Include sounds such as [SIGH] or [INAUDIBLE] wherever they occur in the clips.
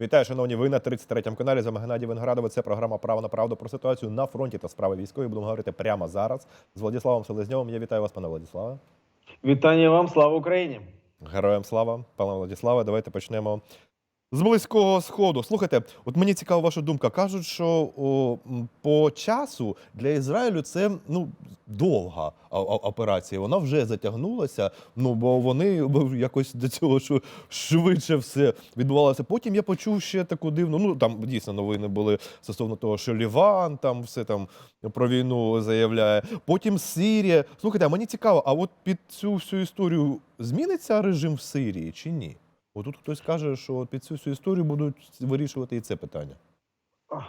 Вітаю, шановні. Ви на 33-му каналі. З вами Геннадій Винградович. Це програма Право на правду про ситуацію на фронті та справи військові. Будемо говорити прямо зараз з Владиславом Селезньовим. Я вітаю вас, пане Владиславе. Вітання вам, слава Україні! Героям слава, пане Владиславе. Давайте почнемо з близького сходу. Слухайте, от мені цікава ваша думка. Кажуть, що о, по часу для Ізраїлю це ну довга операція. Вона вже затягнулася. Ну бо вони якось до цього що швидше все відбувалося. Потім я почув ще таку дивну. Ну там дійсно новини були стосовно того, що Ліван там все там про війну заявляє. Потім Сирія. Слухайте, а мені цікаво, а от під цю всю історію зміниться режим в Сирії чи ні? Отут хтось каже, що під цю всю історію будуть вирішувати і це питання.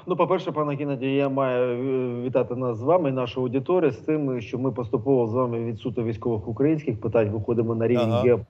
Ну, по-перше, пане Геннадію, я маю е, вітати нас з вами і нашу аудиторію з тим, що ми поступово з вами від суто військових українських питань виходимо на рівень Ага.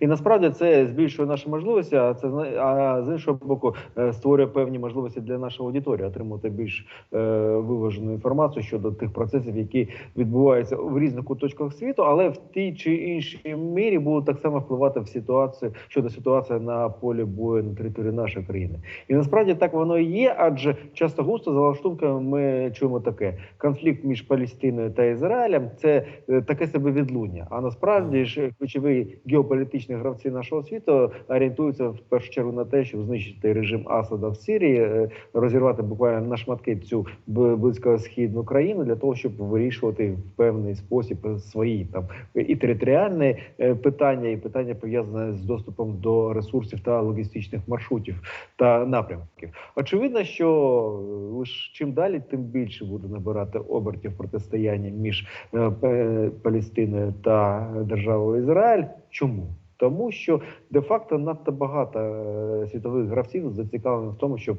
І насправді це збільшує наші можливості, а це а з іншого боку е, створює певні можливості для нашої аудиторії отримати більш е, виважену інформацію щодо тих процесів, які відбуваються в різних куточках світу, але в тій чи іншій мірі будуть так само впливати в ситуацію щодо ситуації на полі бою на території нашої країни. І насправді так воно і є, адже часто густо за лаштунками ми чуємо таке: конфлікт між Палестиною та Ізраїлем це е, таке себе відлуння. А насправді ж ключові геополітичні гравці нашого світу орієнтуються в першу чергу на те, щоб знищити режим Асада в Сирії, е, розірвати буквально на шматки цю близькосхідну країну для того, щоб вирішувати в певний спосіб свої там і територіальні е, питання, і питання пов'язане з доступом до ресурсів та логістичних маршрутів та напрямків. Очевидно, що е, лише чим далі, тим більше буде набирати обертів протистояння між Палестиною та державою Ізраїль. Чому? Тому що де-факто надто багато е, світових гравців зацікавлені в тому, щоб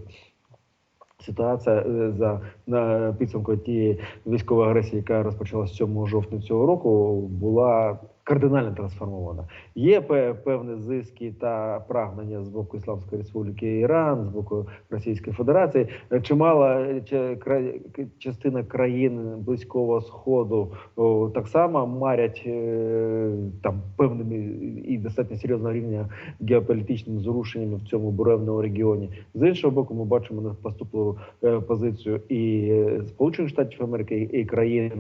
ситуація е, за на підсумку тієї військової агресії, яка розпочалася 7 жовтня цього року, була кардинально трансформована. Є пе- певні зиски та прагнення з боку Ісламської Республіки Іран, з боку Російської Федерації. Чимала частина країн Близького Сходу так само марять е, там певними і достатньо серйозного рівня геополітичними зрушеннями в цьому буремному регіоні. З іншого боку, ми бачимо наступливу е, позицію і е, Сполучених Штатів Америки, і країн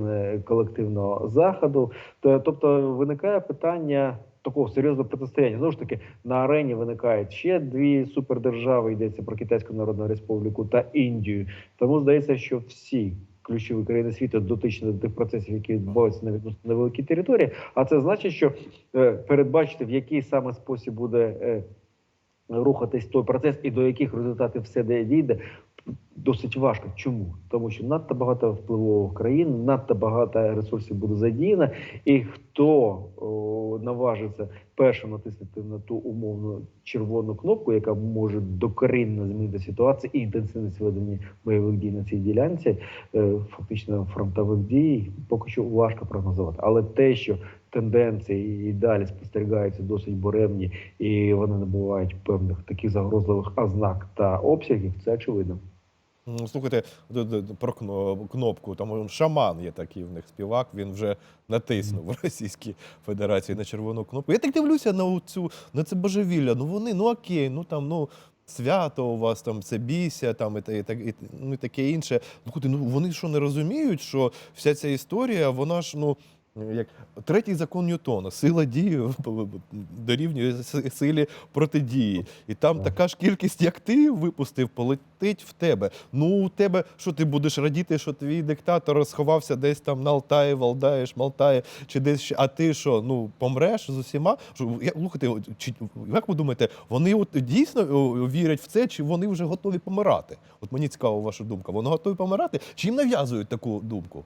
колективного заходу. Тобто виникає питання. Такого серйозного протистояння знову ж таки на арені виникають ще дві супердержави. Йдеться про Китайську Народну Республіку та Індію. Тому здається, що всі ключові країни світу дотичні до тих процесів, які відбуваються на відносно невеликій території. А це значить, що е, передбачити в який саме спосіб буде е, рухатись той процес і до яких результатів все де- дійде. Досить важко. Чому? Тому що надто багато впливових країн, надто багато ресурсів буде задіяно, і хто о, наважиться першим натиснути на ту умовну червону кнопку, яка може докорінно змінити ситуацію і інтенсивність ведення бойових дій на цій ділянці, е, фактично фронтових дій, поки що важко прогнозувати. Але те, що тенденції і далі спостерігаються досить буремні, і вони набувають певних таких загрозливих ознак та обсягів, це очевидно. Слухайте, про кно- кнопку. Там шаман є такий в них співак. Він вже натиснув в Російській Федерації на червону кнопку. Я так дивлюся на цю на це божевілля. Ну вони, ну окей, ну там ну. Свято у вас там це бійся, там і, та- і, так- і, ну, і таке інше. Ну, ну вони що не розуміють, що вся ця історія, вона ж ну як третій закон Ньютона, сила дії дорівнює силі протидії. І там така ж кількість, як ти випустив, полетить в тебе. Ну, у тебе що ти будеш радіти, що твій диктатор сховався десь там на Алтаї, Валдаєш, Малтаї, чи десь ще. А ти що, ну помреш з усіма? Що, я, слухайте, чи, як ви думаєте, вони от дійсно вірять в це, чи вони вже готові помирати? От мені цікава ваша думка. Вони готові помирати? Чи їм нав'язують таку думку?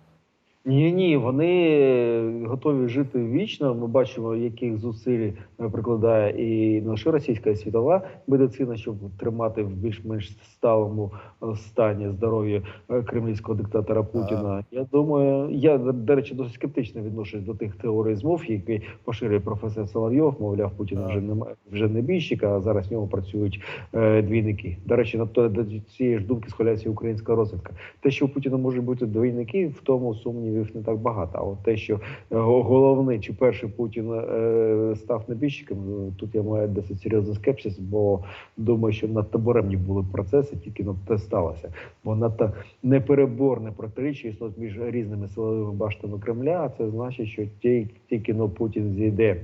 Ні, ні, вони готові жити вічно. Ми бачимо, яких зусиль прикладає і не лише російська і світова медицина, щоб тримати в більш-менш сталому е, стані здоров'я е, кремлівського диктатора Путіна. Я думаю, я до речі, досить скептично відношусь до тих теорій змов, які поширює професор Соловйов. Мовляв, Путін Так. вже немає вже не бійщик, а зараз в ньому працюють е, двійники. До речі, на то до цієї ж думки схиляється українська розвідка. Те, що у Путіна можуть бути двійники, в тому сумнівів їх не так багато. А от те, що е, головний чи перший Путін е, став небіжчиком, е, тут я маю досить серйозний скепсис, бо думаю, що надто буремні були процеси, тільки на те сталося. Бо надто непереборне протиріччя існує між різними силовими баштами Кремля. А це значить, що ті- тільки ну, Путін зійде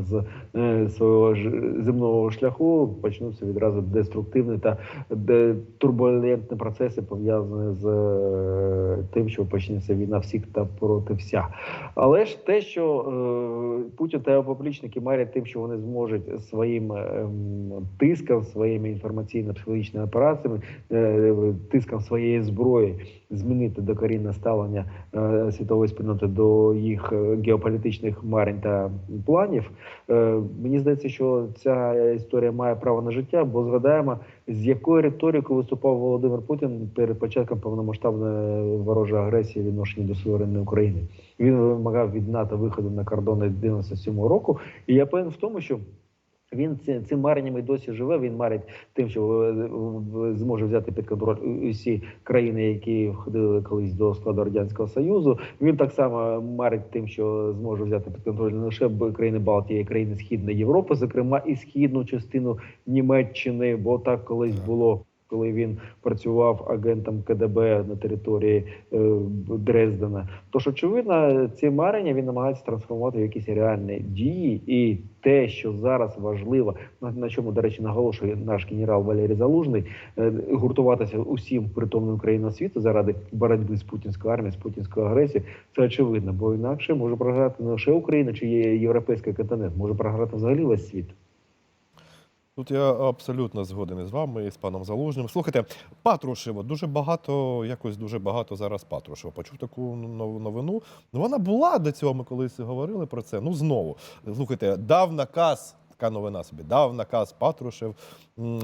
з е, свого земного шляху почнуться відразу деструктивні та турбулентні процеси пов'язані з е, тим, що почнеться війна всіх та проти вся. Але ж те, що е, Путін та його поплічники марять тим, що вони зможуть своїм тиском, своїми інформаційно-психологічними операціями, тиском своєї зброї змінити докорінне ставлення світової спільноти до їх геополітичних марень та планів. Е, Мені здається, що ця історія має право на життя, бо згадаємо, з якою риторикою виступав Володимир Путін перед початком повномасштабної ворожої агресії відношення до суверенної України. Він вимагав від НАТО виходу на кордони 97-го року. І я певен в тому, що він цим маренням і досі живе. Він марить тим, що е, зможе взяти під контроль усі країни, які входили колись до складу радянського союзу. Він так само марить тим, що зможе взяти під контроль не лише країни Балтії, а й країни Східної Європи, зокрема і східну частину Німеччини, бо так колись було. Коли він працював агентом КДБ на території е, Дрездена, тож очевидно, ці марення він намагається трансформувати в якісь реальні дії, і те, що зараз важливо, на, чому, до речі, наголошує наш генерал Валерій Залужний, е, гуртуватися усім притомним країнам світу заради боротьби з путінською армією, з путінською агресією, це очевидно, бо інакше може програти не лише Україна чи є європейський континент, може програти взагалі весь світ. Тут я абсолютно згоден із вами, і з паном Залужним. Слухайте, Патрушева, дуже багато, якось дуже багато зараз Патрушева. Почув таку нов- новину. Ну, вона була до цього, ми колись говорили про це. Ну, знову. Слухайте, дав наказ, така новина собі, дав наказ Патрушев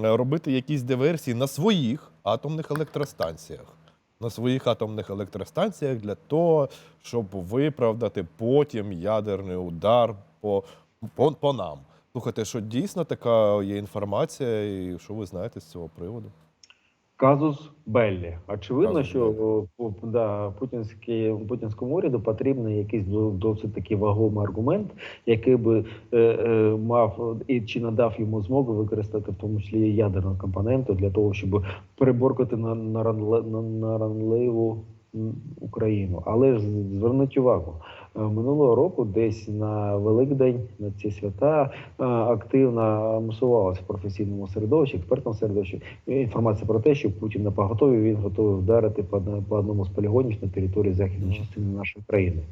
робити якісь диверсії на своїх атомних електростанціях. На своїх атомних електростанціях для того, щоб виправдати потім ядерний удар по, по, по нам. Слухайте, що дійсно така є інформація, і що ви знаєте з цього приводу? Казус Беллі. Очевидно, Казус що Беллі. да, путінський, путінському уряду потрібен якийсь досить такий вагомий аргумент, який би е, е, мав і чи надав йому змогу використати в тому числі ядерну компоненту для того, щоб переборкати на, на, на, на ранливу Україну. Але ж зверніть увагу. Е, Минулого року, десь на Великдень, на ці свята, е, активно мусувалося в професійному середовищі, експертному середовищі інформація про те, що Путін на поготові, він готовий вдарити по, одному з полігонів на території західної частини нашої країни.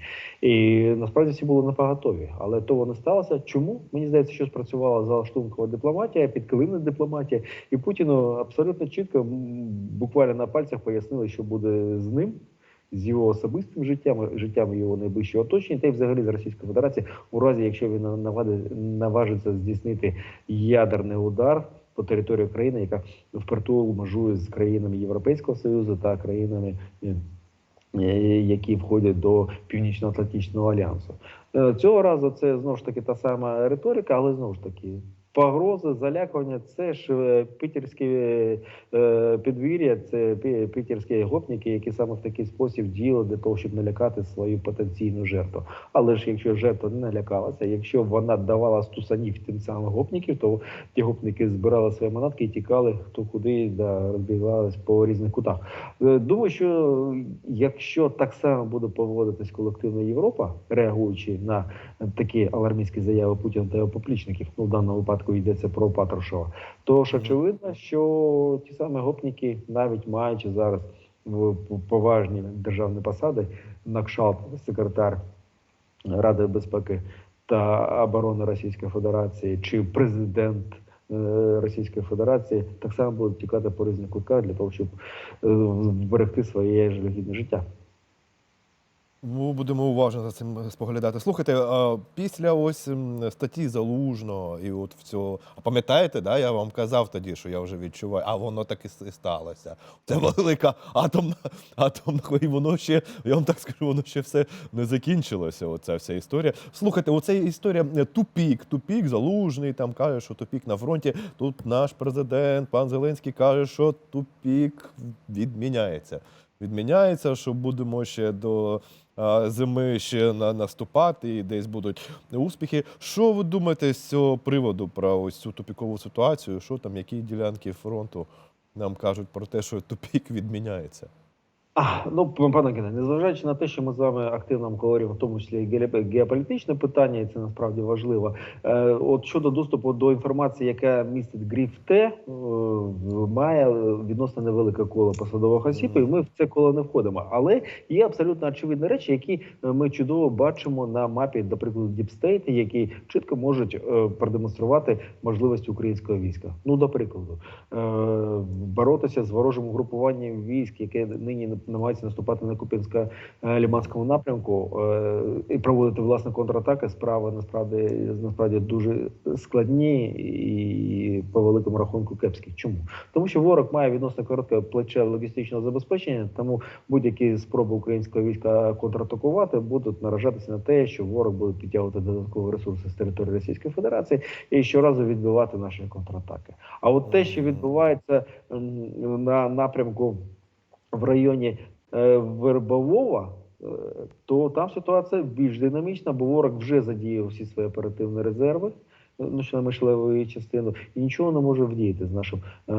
І насправді всі були на поготові. Але того не сталося. Чому? Мені здається, що спрацювала залаштункова дипломатія, підкилимна дипломатія, і Путіну абсолютно чітко, буквально на пальцях пояснили, що буде з ним. З його особистим життям, життям його найближчого оточення, та й взагалі з Російської Федерації, у разі, якщо він наважиться здійснити ядерний удар по території країни, яка впритул межує з країнами Європейського Союзу та країнами, е, е, які входять до Північно-Атлантичного альянсу. Е, Цього разу це знову ж таки та сама риторика, але знову ж таки. Погрози, залякування це ж е, питерське е, підвір'я, це питерські гопніки, які саме в такий спосіб діяли для того, щоб налякати свою потенційну жертву. Але ж якщо жертва не налякалася, якщо вона давала стусанів тим самим гопників, то ті гопники збирали свої манатки і тікали хто куди, да, розбігалися по різних кутах. Е, Думаю, що якщо так само буде поводитись колективна Європа, реагуючи на такі алармістські заяви Путіна та його поплічників, ну в даному випадку йдеться про Патрушева, то ж Мгм. очевидно, що ті самі гопніки, навіть маючи зараз в поважні державні посади, Накшалт, секретар Ради безпеки та оборони Російської Федерації чи президент е, Російської Федерації так само будуть тікати по різних кутках для того, щоб е, зберегти своє жалюгідне життя. Ну, будемо уважно за цим споглядати. Слухайте, а після ось статті залужного, і от в цього. А пам'ятаєте, да, я вам казав тоді, що я вже відчуваю, а воно так і сталося. Це велика атомна, атомна, [LAUGHS] і воно ще, я вам так скажу, воно ще все не закінчилося. Оця вся історія. Слухайте, оця історія е, тупік, тупік, залужний там каже, що тупік на фронті. Тут наш президент, пан Зеленський каже, що тупік відміняється. Відміняється, що будемо ще до зими ще на, наступати і десь будуть успіхи. Що ви думаєте з цього приводу про ось цю тупікову ситуацію? Що там, які ділянки фронту нам кажуть про те, що тупік відміняється? А, ну, пане Гене, незважаючи на те, що ми з вами активно говоримо, в тому числі і геополітичне питання, і це насправді важливо. Е, от щодо доступу до інформації, яка містить гриф Т, е, має відносно невелике коло посадових осіб, і ми в це коло не входимо. Але є абсолютно очевидні речі, які е, ми чудово бачимо на мапі, до прикладу, Діпстейт, які чітко можуть продемонструвати можливості українського війська. Ну, до прикладу, боротися з ворожим угрупуванням військ, яке нині намагається наступати на Куп'янсько-Ліманському напрямку е, і проводити власне контратаки. Справи насправді насправді дуже складні і по великому рахунку кепські. Чому? Тому що ворог має відносно коротке плече логістичного забезпечення, тому будь-які спроби українського війська контратакувати будуть наражатися на те, що ворог буде підтягувати додаткові ресурси з території Російської Федерації і щоразу відбивати наші контратаки. А от те, що відбувається на напрямку в районі е, Вербового, е, то там ситуація більш динамічна, бо ворог вже задіяв всі свої оперативні резерви. Ну, що мишливої частину, і нічого не може вдіяти з нашим е,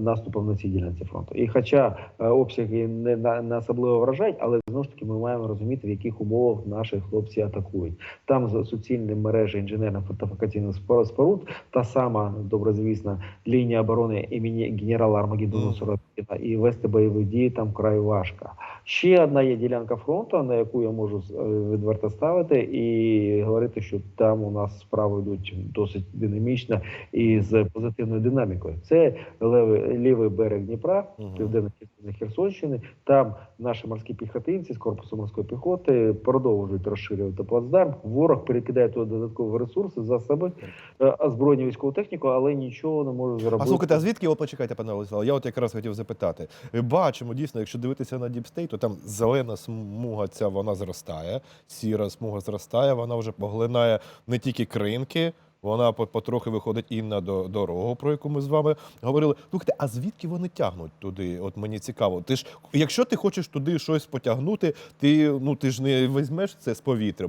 наступом на цій ділянці фронту. І хоча е, обсяги не, на, особливо вражають, але знову ж таки ми маємо розуміти, в яких умовах наші хлопці атакують. Там з- суцільні мережі інженерно-фортифікаційних споруд, споруд, та сама доброзвісна лінія оборони імені генерала Армагеддона. Сорокіна, і вести бойові дії там край важко. Ще одна є ділянка фронту, на яку я можу е, відверто ставити, і говорити, що там у нас справи йдуть досить динамічно і з позитивною динамікою. Це левий, лівий берег Дніпра, частина Херсонщини. Там наші морські піхотинці з корпусу морської піхоти продовжують розширювати плацдарм. Ворог перекидає туди додаткові ресурси, засоби, е, озброєння військову техніку, але нічого не може зробити. А слухайте, а звідки його почекайте, пане Олександр? Я от якраз хотів запитати. Е, Бачимо, дійсно, якщо дивитися на Діпстейт, то там зелена смуга ця вона зростає, сіра смуга зростає, вона вже поглинає не тільки кринки. Вона по- потрохи виходить і на дорогу, про яку ми з вами говорили. Слухайте, а звідки вони тягнуть туди? От мені цікаво. Ти ж, якщо ти хочеш туди щось потягнути, ти ну ти ж не візьмеш це з повітря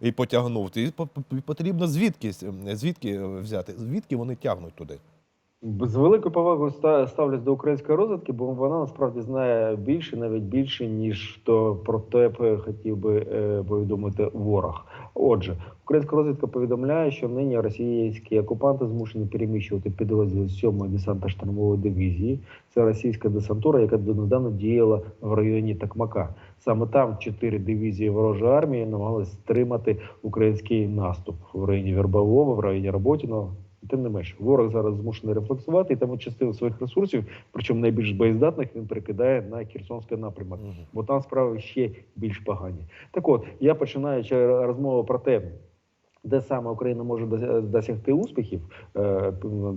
і потягнув. Ти по- по- потрібно звідки звідки взяти? Звідки вони тягнуть туди? З великою повагою ставлюсь до української розвідки, бо вона насправді знає більше, навіть більше, ніж то про те хотів би е, повідомити ворог. Отже, українська розвідка повідомляє, що нині російські окупанти змушені переміщувати підрозділи 7-ї десантно-штурмової дивізії. Це російська десантура, яка донедавна діяла в районі Такмака. Саме там чотири дивізії ворожої армії намагалися стримати український наступ в районі Вербового, в районі Роботіного. Тим не менш, ворог зараз змушений рефлексувати, і тому частину своїх ресурсів, причому найбільш боєздатних, він перекидає на Херсонський напрямок, бо там справи ще більш погані. Так от, я починаючи розмову про те, де саме Україна може досягти успіхів, е,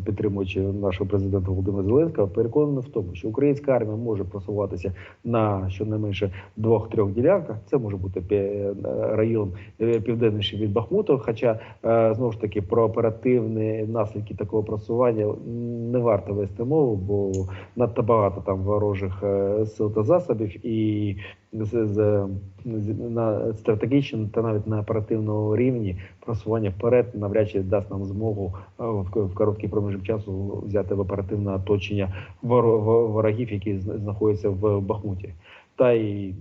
підтримуючи нашого президента Володимира Зеленського, переконаний в тому, що українська армія може просуватися на щонайменше двох-трьох ділянках. Це може бути пе- район е, південніше від Бахмуту. Хоча е, знову ж таки про оперативні наслідки такого просування не варто вести мову, бо надто багато там ворожих е, сил та засобів і з, з, з- на стратегічному та навіть на оперативному рівні просування вперед навряд чи дасть нам змогу е, в, в короткий проміжок часу взяти в оперативне оточення воро- ворогів, які зна- знаходяться в Бахмуті. Та й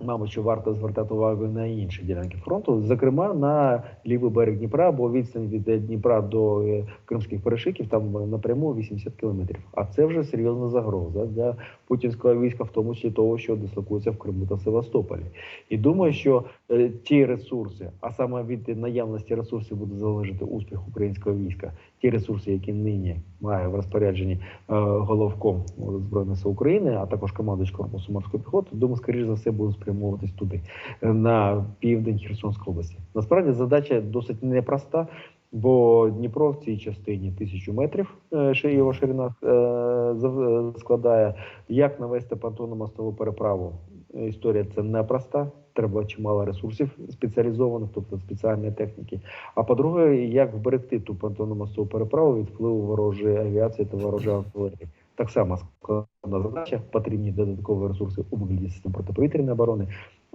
Мабуть, що варто звертати увагу на інші ділянки фронту, зокрема на лівий берег Дніпра, бо відстань від е, Дніпра до е, кримських перешиків там е, напряму 80 кілометрів. А це вже серйозна загроза для путінського війська, в тому числі того, що дислокується в Криму та Севастополі. І думаю, що ті ресурси, а саме від наявності ресурсів буде залежати успіх українського війська, ті ресурси, які нині має в розпорядженні е, головком збройних сил України, а також командуючий корпусу морської піхоти, думаю, скоріш за все будуть спрямовуватись туди е, на південь Херсонської області. Насправді задача досить непроста. Бо Дніпро в цій частині тисячу метрів е, ще його ширина складає. Як навести понтонну мостову переправу? Е, Історія це непроста. Треба чимало ресурсів спеціалізованих, тобто спеціальної техніки. А по-друге, як вберегти ту понтонну мостову переправу від впливу ворожої авіації та ворожої артилерії? так само складна задача. Потрібні додаткові ресурси у вигляді систем протиповітряної оборони.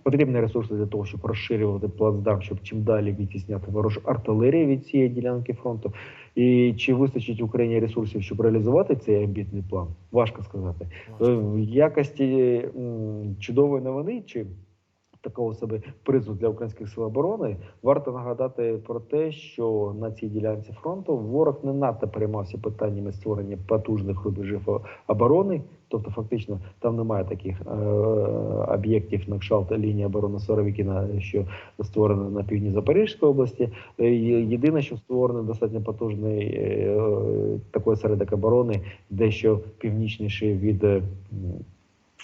Потрібні ресурси для того, щоб розширювати плацдарм, щоб чим далі відтісняти ворожу артилерію від цієї ділянки фронту. І чи вистачить Україні ресурсів, щоб реалізувати цей амбітний план? Важко сказати. Важко. В якості чудової новини чи такого себе призу для українських сил оборони варто нагадати про те, що на цій ділянці фронту ворог не надто переймався питаннями створення потужних рубежів оборони. Тобто, фактично, там немає таких е, об'єктів на кшталт лінії оборони Соровікіна, що створено на півдні Запорізької області. Е, Єдине, що створено достатньо потужний е, такий осередок оборони, дещо північніше від.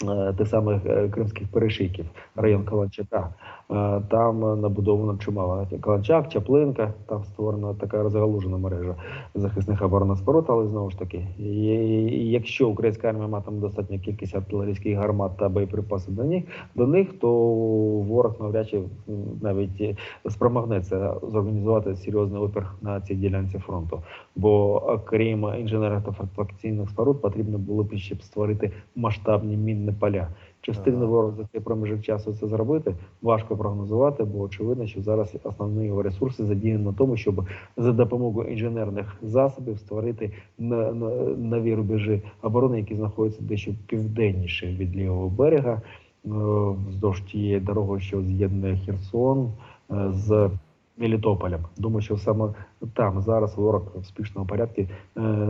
Е, Тих самих е, кримських перешийків, район Каланчака. Там е, набудовано чимало. Каланчак, Чаплинка, там створена така розгалужена мережа захисних споруд, але знову ж таки, якщо українська армія матиме достатню кількість артилерійських гармат та боєприпасів до них, до них, то ворог навряд чи навіть е, спромагнеться зорганізувати серйозний опір на цій ділянці фронту. Бо окрім інженерних та фортифікаційних споруд, потрібно було б ще б створити масштабні мінні поля. Чи встигне ворог за цей проміжок часу це зробити? Важко прогнозувати, бо очевидно, що зараз основні його ресурси задіяні на тому, щоб за допомогою інженерних засобів створити нові рубежі оборони, які знаходяться дещо південніше від лівого берега, е, вздовж тієї дороги, що з'єднує Херсон е, з Мелітополем. Думаю, що саме там зараз ворог в спішному порядку е,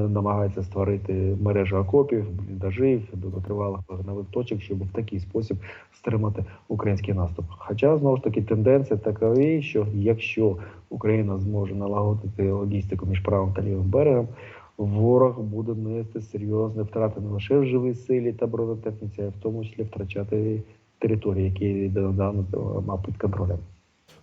намагається створити мережу окопів, бліндажів, довготривалих вогневих точок, щоб в такий спосіб стримати український наступ. Хоча знову ж таки тенденція така, що якщо Україна зможе налагодити логістику між правим та лівим берегом, ворог буде нести серйозні втрати не лише в живій силі та бронетехніці, а в тому числі втрачати території, які донедавна мав під контролем.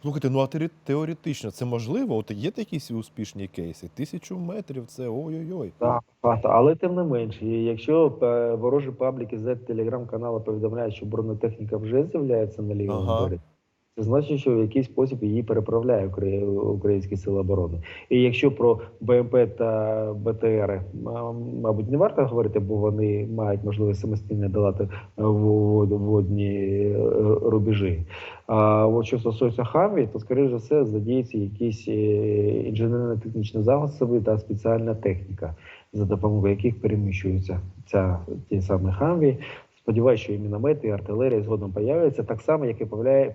Слухайте, ну а теоре- теоретично це можливо? От є якісь успішні кейси? Тисячу метрів це ой-ой-ой. Так, багато. але тим не менше, якщо е, ворожі пабліки з телеграм-каналу повідомляють, що бронетехніка вже з'являється на лівому Ага. березі, це значить, що в якийсь спосіб її переправляє українські сили оборони. І якщо про БМП та БТР, мабуть, не варто говорити, бо вони мають можливість самостійно долати е, водні е, рубежі. А от що стосується Хамві, то скоріш за все задіються якісь е, інженерно-технічні засоби та спеціальна техніка, за допомогою яких переміщуються ця ті самі Хамві. Сподіваюся, що і міномети, і артилерія згодом появляться, так само, як і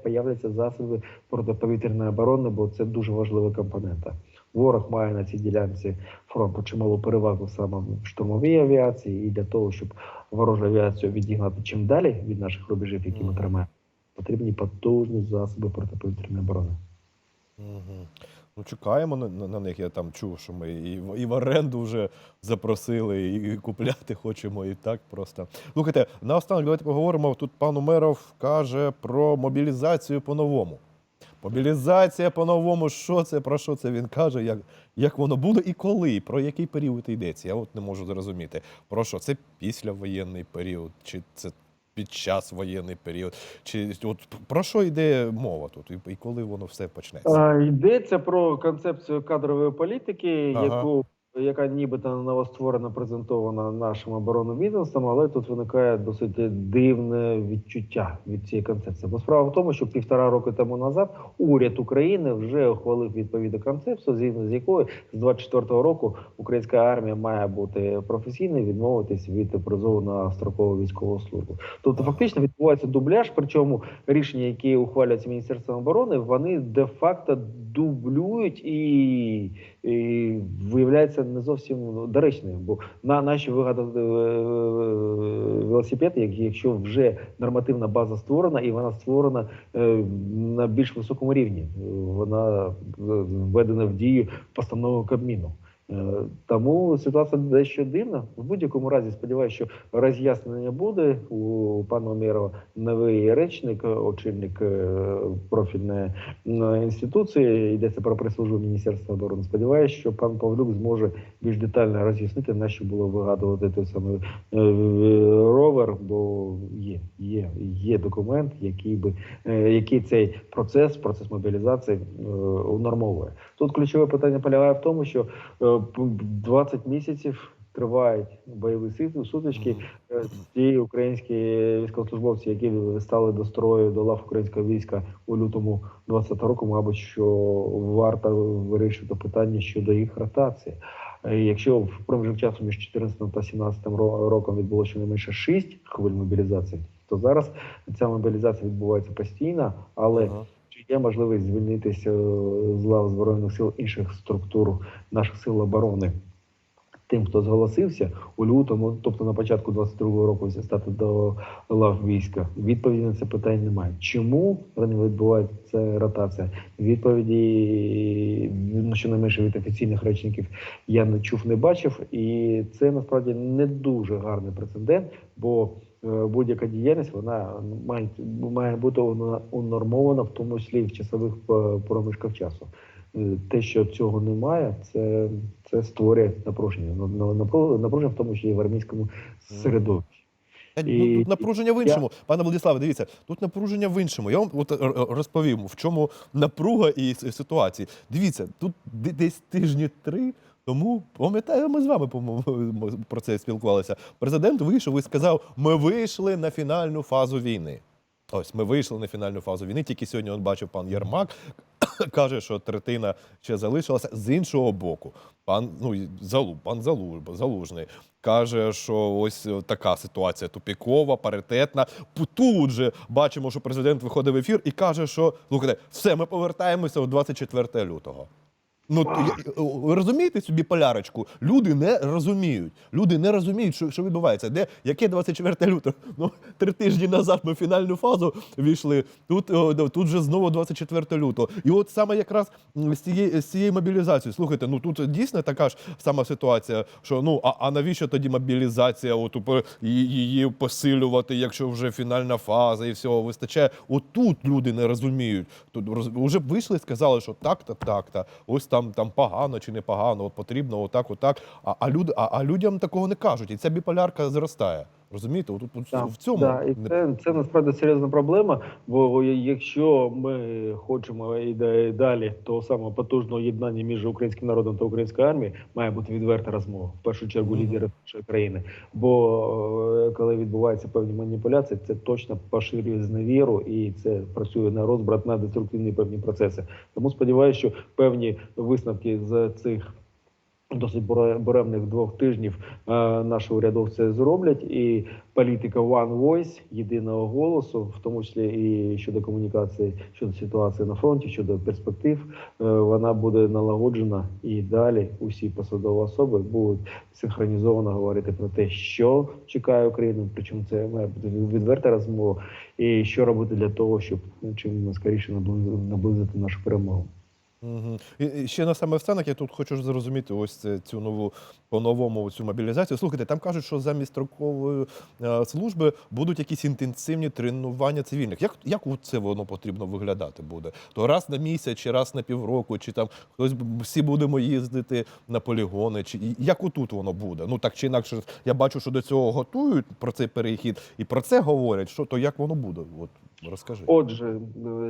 появляться засоби протиповітряної оборони, бо це дуже важлива компонента. Ворог має на цій ділянці фронту чималу перевагу саме в штурмовій авіації, і для того, щоб ворожу авіацію відігнати чим далі від наших рубежів, які ми тримаємо, потрібні потужні засоби протиповітряної оборони. Ну, чекаємо на, на, на них. Я там чув, що ми і, і в оренду вже запросили, і, і купляти хочемо, і так просто. Слухайте, наостанок давайте поговоримо. Тут пан Умеров каже про мобілізацію по-новому. Мобілізація по-новому, що це, про що це він каже, як, як воно буде і коли, про який період йдеться. Я от не можу зрозуміти. Про що? Це післявоєнний період, чи це під час воєнний період, чи от про що йде мова тут, і, і коли воно все почнеться? Йдеться про концепцію кадрової політики, Ага. яку яка нібито новостворена, презентована нашим оборонним відомством, але тут виникає досить дивне відчуття від цієї концепції. Бо справа в тому, що півтора роки тому назад уряд України вже ухвалив відповідну концепцію, згідно з якою з 24-го року українська армія має бути професійною, відмовитись від призову на строкову військову службу. Тобто, фактично відбувається дубляж, причому рішення, які ухвалюються міністерством оборони, вони де-факто дублюють і, і виявляється не зовсім доречним. Бо на наші вигадати е, велосипед, як- якщо вже нормативна база створена, і вона створена е, на більш високому рівні. Вона е, введена в дію постановою Кабміну. Е, Тому ситуація дещо дивна. В будь-якому разі сподіваюся, що роз'яснення буде у пана Омєрова новий речник, очільник е, профільної інституції. Йдеться про прес-службу Міністерства оборони. Сподіваюся, що пан Павлюк зможе більш детально роз'яснити, на що було вигадувати той самий е, ровер, бо є, є, є документ, який би який цей процес, процес мобілізації унормовує. Тут ключове питання полягає в тому, що 20 місяців тривають бойові сутички. Е, Ті українські військовослужбовці, які стали до строю до лав українського війська у лютому 20 року, мабуть, що варто вирішити питання щодо їх ротації. Е, Якщо в проміжок часу між 14 та 17 ро- роком відбулося щонайменше 6 хвиль мобілізації, то зараз ця мобілізація відбувається постійно, але є можливість звільнитися е, з лав збройних сил інших структур наших сил оборони? Тим, хто зголосився у лютому, тобто на початку 22-го року стати до лав війська, відповіді на це питання немає. Чому відбувається ротація? Відповіді ну, щонайменше від офіційних речників я не чув, не бачив, і це насправді не дуже гарний прецедент, бо будь-яка діяльність вона має, має бути унормована, в тому числі в часових е, проміжках часу. Е, Те, що цього немає, це, це створює напруження. Ну, напру- Напруження в тому числі і в армійському середовищі. І- ну, тут напруження в іншому. Пане Владиславе, дивіться, тут напруження в іншому. Я вам от, е, е, розповім, в чому напруга і ситуації. Дивіться, тут десь тижні три. Тому пам'ятаю, ми з вами по-моєму, [LAUGHS] про це спілкувалися. Президент вийшов і сказав: ми вийшли на фінальну фазу війни. Ось ми вийшли на фінальну фазу війни. Тільки сьогодні он бачив пан Єрмак, [COUGHS] каже, що третина ще залишилася. З іншого боку, пан ну Залу, пан Залу, Залужний каже, що ось е, така ситуація тупікова, паритетна. Тут же бачимо, що президент виходить в ефір і каже, що слухайте, все, ми повертаємося у 24 лютого. Ну, ви розумієте собі полярочку? Люди не розуміють. Люди не розуміють, що, що відбувається. Де яке 24 лютого? Ну, три тижні назад ми в фінальну фазу війшли. Тут, о, тут же знову 24 лютого. І от саме якраз з цієї, з цієї мобілізації, слухайте, ну тут дійсно така ж сама ситуація, що ну а, а навіщо тоді мобілізація? От її, посилювати, якщо вже фінальна фаза і всього вистачає. Отут люди не розуміють. Тут роз, вже б вийшли і сказали, що так-та, так-та, ось там, там погано чи не погано, от потрібно отак, отак. А, а, люд, а, а людям такого не кажуть. І ця біполярка зростає. Розумієте? От, в цьому Да, і це, це насправді серйозна проблема. Бо якщо ми хочемо і далі того самого потужного єднання між українським народом та українською армією, має бути відверта розмова в першу чергу Мгм. лідерів нашої країни. Бо е, коли відбуваються певні маніпуляції, це точно поширює зневіру і це працює на розбрат на деструктивні певні процеси. Тому сподіваюся, що певні висновки з цих досить буре- буремних двох тижнів е, наші урядовці зроблять. І політика One Voice, єдиного голосу, в тому числі і щодо комунікації, щодо ситуації на фронті, щодо перспектив, е, вона буде налагоджена і далі усі посадові особи будуть синхронізовано говорити про те, що чекає Україну. Причому це має бути відверта розмова, і що робити для того, щоб чим скоріше наблизити нашу перемогу. І, ще на саме останок я тут хочу зрозуміти ось цю нову по-новому цю мобілізацію. Слухайте, там кажуть, що замість строкової е, служби будуть якісь інтенсивні тренування цивільних. Як, як це воно потрібно виглядати буде? То раз на місяць, чи раз на півроку, чи там хтось всі будемо їздити на полігони, чи як отут воно буде? Ну так чи інакше, я бачу, що до цього готують про цей перехід, і про це говорять. Що то як воно буде? От розкажи. Отже,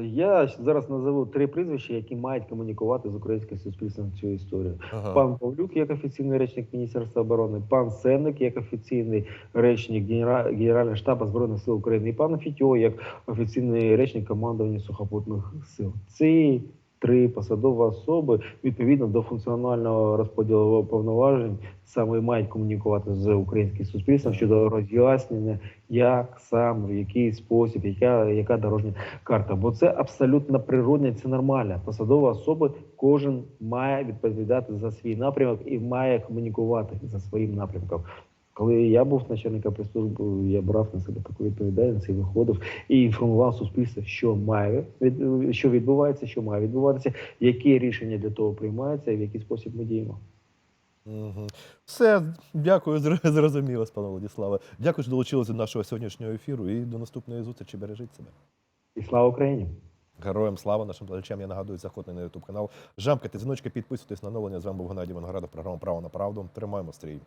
я зараз назову три прізвища, які мають комунікувати з українським суспільством цю історію. Ага. Пан Павлюк, як офіційний речник Міністерства оборони, пан Сенник, як офіційний речник Генера- Генерального штабу збройних сил України, і пан Фітьо, як офіційний речник командування сухопутних сил. Ці три посадові особи відповідно до функціонального розподілу повноважень саме мають комунікувати з українським суспільством щодо роз'яснення, як саме, в який спосіб, яка, яка дорожня карта. Бо це абсолютно природне, це нормально. Посадові особи кожен має відповідати за свій напрямок і має комунікувати за своїм напрямком. Коли я був начальником прес-служби, я брав на себе таку відповідальність і виходив і інформував суспільство, що має від що відбувається, що має відбуватися, які рішення для того приймаються і в який спосіб ми діємо. Угу. Все, дякую, [LAUGHS] зрозуміло, пане Владиславе. Дякую, що долучилися до нашого сьогоднішнього ефіру і до наступної зустрічі. Бережіть себе. І слава Україні! Героям слава нашим глядачам. Я нагадую, заходьте на ютуб канал. Жамкайте дзвіночки, підписуйтесь на оновлення. З вами був Геннадій Виноградов, програма Право на правду. Тримаємо стрій.